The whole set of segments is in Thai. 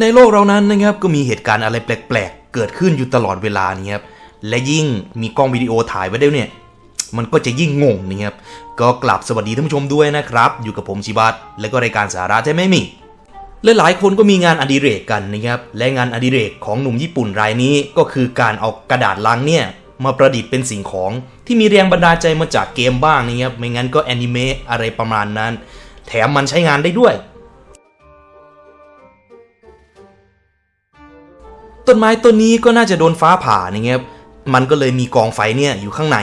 ในโลกเรานั้นนะครับก็มีเหตุการณ์อะไรแปลกๆ เกิดขึ้นอยู่ตลอดเวลานี่ครับและยิ่งมีกล้องวิดีโอถ่ายไว้ด้วยเนี่ย มันก็จะยิ่งงงนะครับก็กลับสวัสดีท่านผู้ชมด้วยนะครับ อยู่กับผมชิบัตและก็รายการสาระแท้ไหมมีและหลายคนก็มีงานอดิเรกกันนะครับและงานอดิเรกของหนุ่มญี่ปุ่นรายนี้ก็คือการเอากระดาษลังเนี่ยมาประดิษฐ์เป็นสิ่งของที่มีแรงบันดาลใจมาจากเกมบ้างนะครับไม่งั้นก็แอนิเมะอะไรประมาณนั้น แถมมันใช้งานได้ด้วย ต้นไม้ต้นนี้ก็น่าจะโดนฟ้าผ่านะครับมันก็เลยมีกองไฟเนี่ยอยู่ข้างใน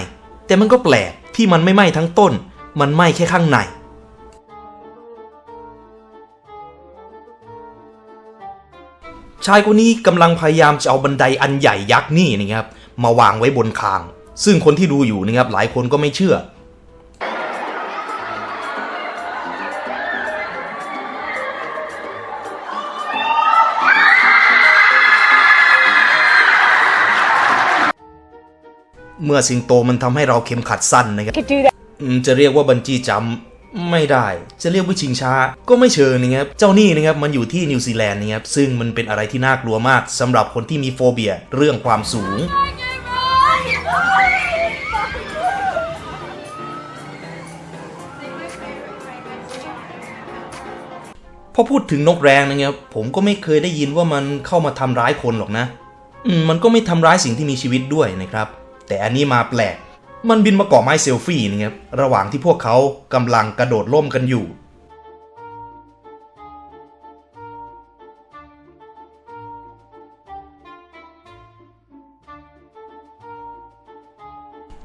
แต่มันก็แปลกที่มันไม่ไหม้ทั้งต้น มันไหม้แค่ข้างใน ชายคนนี้กำลังพยายามจะเอาบันไดอันใหญ่ยักษ์นี่นะครับมาวางไว้บนคาง ซึ่งคนที่ดูอยู่นะครับหลายคนก็ไม่เชื่อ เมื่อสิงโตมันทำให้เราเข็มขัดสั้นนะครับ could do that. อืมจะเรียกว่าบันจี้จัมป์ไม่ได้ จะเรียกว่าชิงช้า ก็ไม่เชิงนะครับ เจ้านี่นะครับมันอยู่ที่นิวซีแลนด์นะครับ ซึ่งมันเป็นอะไรที่น่ากลัวมากสำหรับคนที่มีโฟเบียเรื่องความสูง พอพูดถึงนกแรงนะครับ ผมก็ไม่เคยได้ยินว่ามันเข้ามาทำร้ายคนหรอกนะอืมมันก็ไม่ทำร้ายสิ่งที่มีชีวิตด้วยนะครับ แต่อันนี้มาแปลก มันบินมาเกาะไม้เซลฟี่นะครับระหว่างที่พวกเขากำลังกระโดดร่มกันอยู่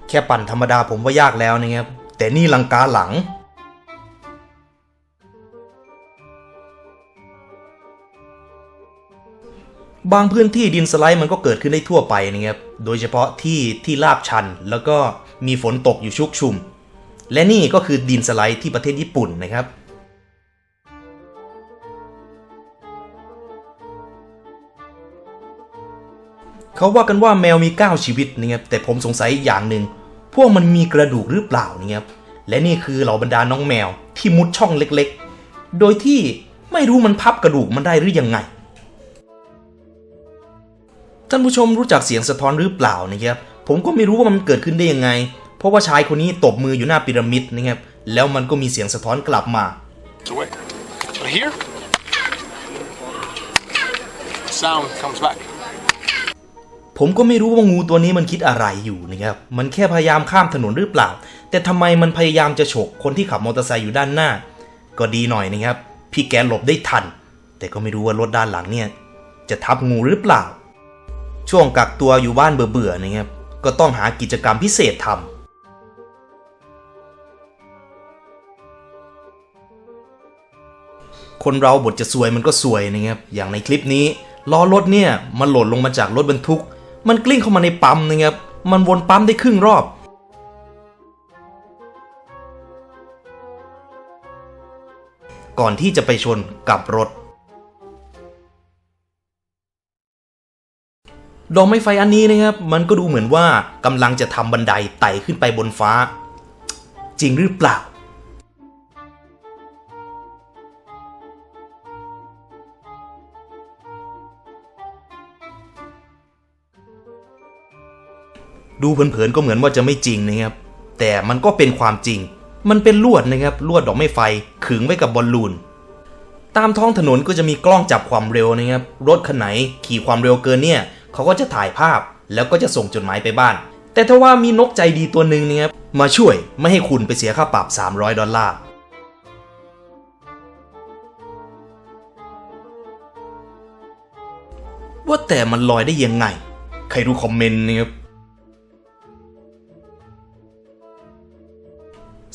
แค่ปั่นธรรมดาผมว่ายากแล้วนะครับแต่นี่ลังกาหลัง บางพื้นที่ดินสไลด์มันก็เกิดขึ้นได้ทั่วไปนะครับ โดยเฉพาะที่ที่ลาบชันแล้วก็มีฝนตกอยู่ชุกชุม และนี่ก็คือดินสไลด์ที่ประเทศญี่ปุ่นนะครับ เขาว่ากันว่าแมวมี 9 ชีวิตนะครับ แต่ผมสงสัยอย่างหนึ่ง พวกมันมีกระดูกหรือเปล่านะครับ และนี่คือเหล่าบรรดาน้องแมวที่มุดช่องเล็กๆ โดยที่ไม่รู้มันพับกระดูกมันได้หรือยังไง ท่านผู้ชมรู้จักเสียงสะท้อนหรือเปล่านะครับผมก็ไม่รู้ว่ามันเกิดขึ้นได้ยังไง เพราะว่าชายคนนี้ตบมืออยู่หน้าพีระมิดนะครับแล้วมันก็มีเสียงสะท้อนกลับมา away. But here, sound comes back. ผมก็ไม่รู้ว่างูตัวนี้มันคิดอะไรอยู่นะครับมันแค่พยายามข้ามถนนหรือเปล่า แต่ทำไมมันพยายามจะฉกคนที่ขับมอเตอร์ไซค์อยู่ด้านหน้า ก็ดีหน่อยนะครับ พี่แกหลบได้ทัน แต่ก็ไม่รู้ว่ารถด้านหลังเนี่ย จะทับงูหรือเปล่า ช่วงกักตัวอยู่บ้านเบื่อๆนะครับก็ต้องหากิจกรรมพิเศษทำคนเราบทจะซวยมันก็ซวยนะครับ อย่างในคลิปนี้ล้อรถเนี่ยมันหล่นลงมาจากรถบรรทุก มันกลิ้งเข้ามาในปั๊มนะครับ มันวนปั๊มได้ครึ่งรอบ ก่อนที่จะไปชนกับรถ ดอกไม้ไฟอันนี้นะครับ มันก็ดูเหมือนว่ากำลังจะทำบันไดไต่ขึ้นไปบนฟ้า จริงหรือเปล่า ดูเผินๆก็เหมือนว่าจะไม่จริงนะครับ แต่มันก็เป็นความจริง มันเป็นลวดนะครับลวดดอกไม้ไฟขึงไว้กับบอลลูนตามท้องถนนก็จะมีกล้องจับความเร็วนะครับ รถคันไหนขี่ความเร็วเกินเนี่ย เขาก็จะถ่ายภาพแล้วก็จะส่งจดหมายไปบ้าน แต่ถ้าว่ามีนกใจดีตัวหนึ่งเนะครับมาช่วยไม่ให้คุณไปเสียค่าปรับ 300 ดอลลาร์ว่าแต่มันลอยได้ยังไง ใครรู้คอมเมนต์นะครับ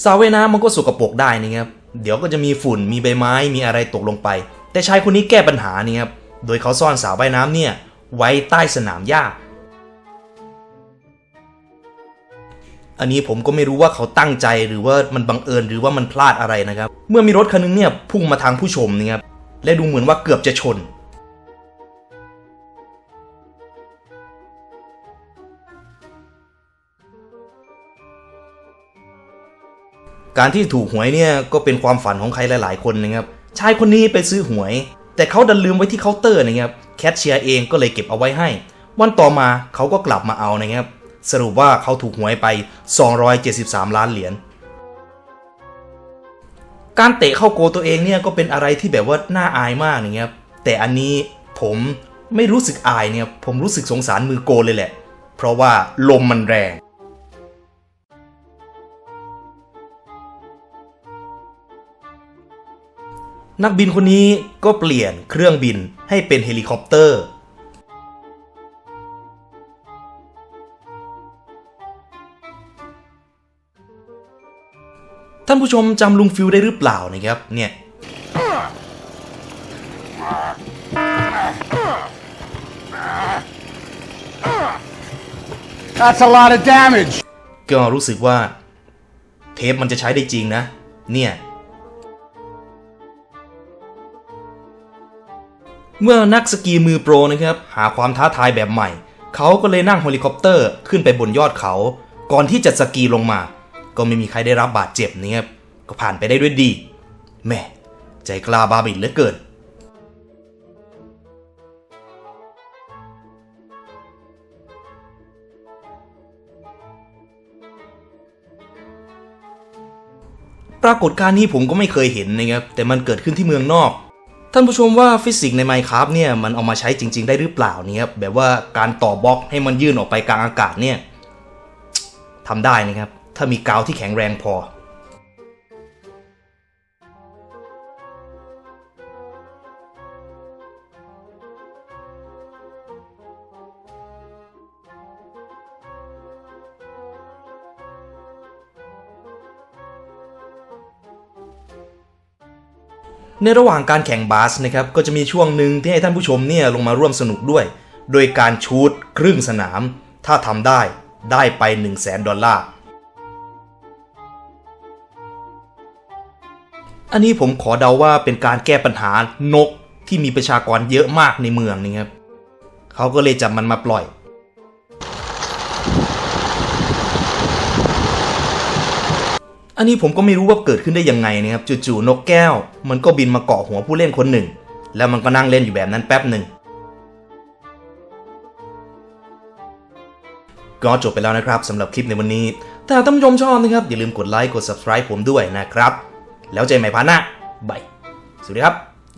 สระว่ายน้ำมันก็สกปรกได้นะครับ เดี๋ยวก็จะมีฝุ่น มีใบไม้ มีอะไรตกลงไป แต่ชายคนนี้แก้ปัญหานี่ครับ โดยเขาซ่อนสระว่ายน้ำเนี่ย ไว้ใต้สนามหญ้า อันนี้ผมก็ไม่รู้ว่าเขาตั้งใจหรือว่ามันบังเอิญหรือว่ามันพลาดอะไรนะครับ เมื่อมีรถคันนึงเนี่ยพุ่งมาทางผู้ชมนะครับและดูเหมือนว่าเกือบจะชน การที่ถูกหวยเนี่ยก็เป็นความฝันของใครหลาย ๆ คนนะครับ ชายคนนี้ไปซื้อหวย แต่เขาดันลืมไว้ที่เคาน์เตอร์นะครับ แคชเชียร์เองก็เลยเก็บเอาไว้ให้ วันต่อมาเขาก็กลับมาเอานะครับ สรุปว่าเขาถูกหวยไป 273 ล้านเหรียญการเตะเข้าโกตัวเองเนี่ยก็เป็นอะไรที่แบบว่าน่าอายมากนะครับ แต่อันนี้ผมไม่รู้สึกอายเนี่ยผมรู้สึกสงสารมือโกเลยแหละ เพราะว่าลมมันแรง นักบินคนนี้ก็เปลี่ยนเครื่องบินให้เป็นเฮลิคอปเตอร์ ท่านผู้ชมจำลุงฟิวได้หรือเปล่านะครับเนี่ย That's a lot of damage. ก็รู้สึกว่า เทปมันจะใช้ได้จริงนะ เนี่ย เมื่อนักสกีมือโปรนะครับหาความท้าทายแบบใหม่ เขาก็เลยนั่งเฮลิคอปเตอร์ขึ้นไปบนยอดเขา ก่อนที่จะสกีลงมา ก็ไม่มีใครได้รับบาดเจ็บนะครับก็ผ่านไปได้ด้วยดีแม่ใจกล้าบาบินเหลือเกินปรากฏการณ์นี้ผมก็ไม่เคยเห็นนะครับแต่มันเกิดขึ้นที่เมืองนอก ท่านผู้ชมว่าฟิสิกส์ใน Minecraft เนี่ยมันเอามาใช้จริง ๆ ได้หรือเปล่าเนี่ยแบบว่าการต่อบล็อกให้มันยื่นออกไปกลางอากาศเนี่ยทำได้นะครับ ถ้ามีกาวที่แข็งแรงพอ ในระหว่างการแข่งบาสนะครับก็จะมีช่วงหนึ่งที่ให้ท่านผู้ชมเนี่ยลงมาร่วมสนุกด้วย โดยการชูดครึ่งสนาม ถ้าทำได้ได้ไป 1 0 0 0 0แสนดอลลาร์ อันนี้ผมขอเดาว่าเป็นการแก้ปัญหานกที่มีประชากรเยอะมากในเมืองนี่ครับเขาก็เลยจับมันมาปล่อย อันนี้ผมก็ไม่รู้ว่าเกิดขึ้นได้ยังไงนะครับจู่ๆนกแก้ว มันก็บินมาเกาะหัวผู้เล่นคนหนึ่ง แล้วมันก็นั่งเล่นอยู่แบบนั้นแป๊บหนึ่งก็จบไปแล้วนะครับสำหรับคลิปในวันนี้ ถ้าท่านผู้ชมชอบนะครับ อย่าลืมกดไลค์กด subscribe ผมด้วยนะครับ แล้วเจอกันใหม่พาร์ทหน้าบายสวัสดีครับ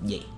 เย้